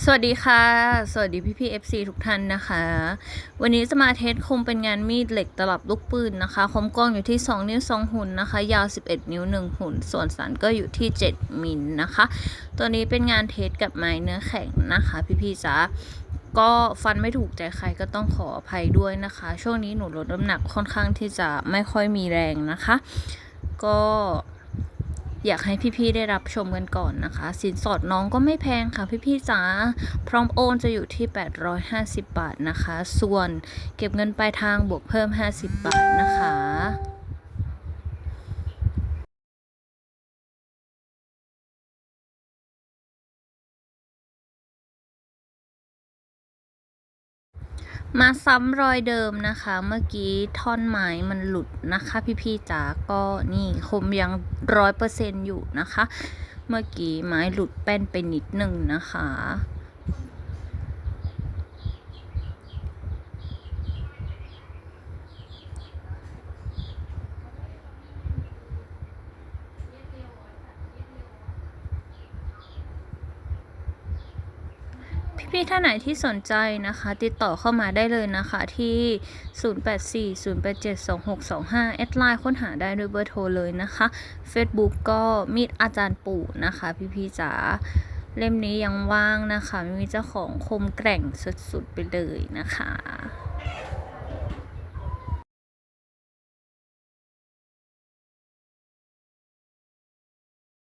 สวัสดีค่ะ สวัสดีพี่พี่ FC ทุกท่านนะคะ วันนี้จะมาเทสคมเป็นงานมีดเหล็กตลับลูกปืนนะคะคมกล้องอยู่ที่ 2 นิ้ว 2 หุ่นนะคะ ยาว 11 นิ้ว 1 หุ่น ส่วนสันก็อยู่ที่ 7 มิลนะคะ ตัวนี้เป็นงานเทสกับไม้เนื้อแข็งนะคะ พี่พี่จ๋าก็ฟันไม่ถูกใจใครก็ต้องขออภัยด้วยนะคะ ช่วงนี้หนูลดน้ำหนักค่อนข้างที่จะไม่ค่อยมีแรงนะคะ ก็ อยากให้พี่ๆได้รับชมกันก่อนนะคะ สินสอดน้องก็ไม่แพงค่ะพี่ๆจ๋าพร้อมโอนจะอยู่ที่ 850 บาทนะคะ ส่วนเก็บเงินปลายทางบวกเพิ่ม 50 บาทนะคะ มาซ้ำรอยเดิมนะคะ เมื่อกี้ท่อนไม้มันหลุดนะคะ พี่ๆจ๋าก็นี่คมยังร้อยเปอร์เซ็นอยู่นะคะ เมื่อกี้ไม้หลุดแป้นไปนิดนึงนะคะ พี่ๆท่านไหนที่สนใจนะคะ ติดต่อเข้ามาได้เลยนะคะที่ 0840872625แอดไลน์ค้นหาได้ด้วยเบอร์โทรเลยนะคะ Facebook ก็มีดอาจารย์ปู่นะคะ พี่ๆจ๋าเล่มนี้ยังว่างนะคะ ไม่มีเจ้าของคมแกร่งสุดๆไปเลยนะคะ